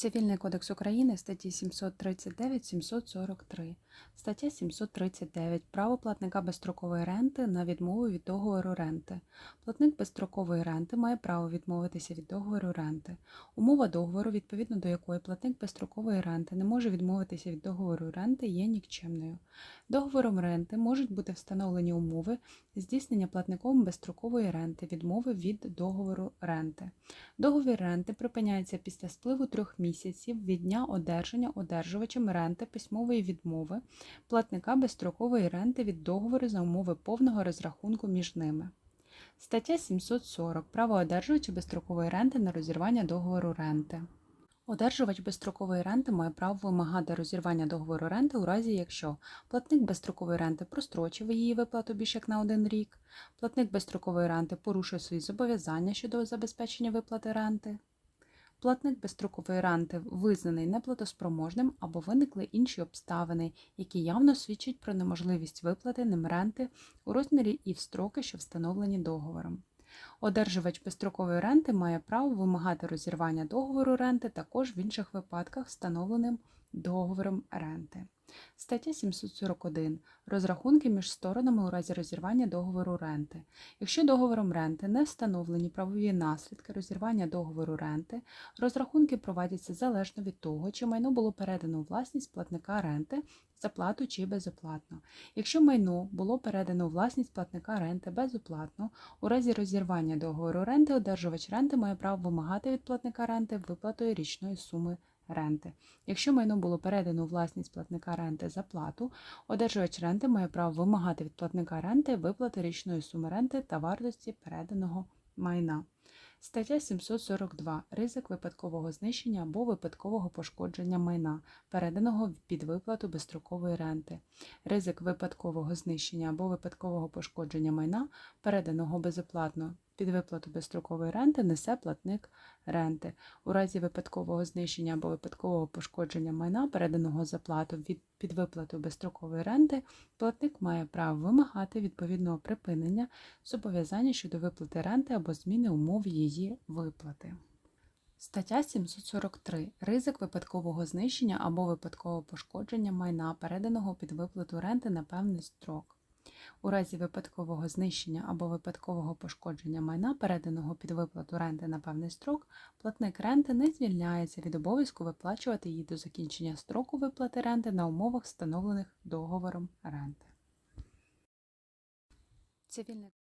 Цивільний кодекс України статті 739-743. Стаття 739. Право платника безстрокової ренти на відмову від договору ренти. Платник безстрокової ренти має право відмовитися від договору ренти. Умова договору, відповідно до якої платник безстрокової ренти не може відмовитися від договору ренти, є нікчемною. Договором ренти можуть бути встановлені умови здійснення платником безстрокової ренти, відмови від договору ренти. Договір ренти припиняється після спливу трьох місяців від дня одержання одержувачем ренти письмової відмови платника безстрокової ренти від договору за умови повного розрахунку між ними. Стаття 740. Право одержувача безстрокової ренти на розірвання договору ренти. Одержувач безстрокової ренти має право вимагати розірвання договору ренти у разі, якщо платник безстрокової ренти прострочив її виплату більш як на один рік, платник безстрокової ренти порушує свої зобов'язання щодо забезпечення виплати ренти, платник безстрокової ренти визнаний неплатоспроможним або виникли інші обставини, які явно свідчать про неможливість виплати ним ренти у розмірі і в строки, що встановлені договором. Одержувач безстрокової ренти має право вимагати розірвання договору ренти також в інших випадках, встановленим договором ренти. Стаття 741. Розрахунки між сторонами у разі розірвання договору ренти. Якщо договором ренти не встановлені правові наслідки розірвання договору ренти, розрахунки проводяться залежно від того, чи майно було передано у власність платника ренти за плату чи безоплатно. Якщо майно було передано у власність платника ренти безоплатно, у разі розірвання договору ренти одержувач ренти має право вимагати від платника ренти виплатою річної суми ренти. Якщо майно було передано у власність платника ренти за плату, одержувач ренти має право вимагати від платника ренти виплати річної суми ренти та вартості переданого майна. Стаття 742. Ризик випадкового знищення або випадкового пошкодження майна, переданого під виплату безстрокової ренти. Ризик випадкового знищення або випадкового пошкодження майна, переданого безоплатно під виплату безстрокової ренти, несе платник ренти. У разі випадкового знищення або випадкового пошкодження майна, переданого за плату від під виплату безстрокової ренти, платник має право вимагати відповідного припинення зобов'язання щодо виплати ренти або зміни умов її виплати. Стаття 743. Ризик випадкового знищення або випадкового пошкодження майна, переданого під виплату ренти на певний строк. У разі випадкового знищення або випадкового пошкодження майна, переданого під виплату ренти на певний строк, платник ренти не звільняється від обов'язку виплачувати її до закінчення строку виплати ренти на умовах, встановлених договором ренти. Цивільний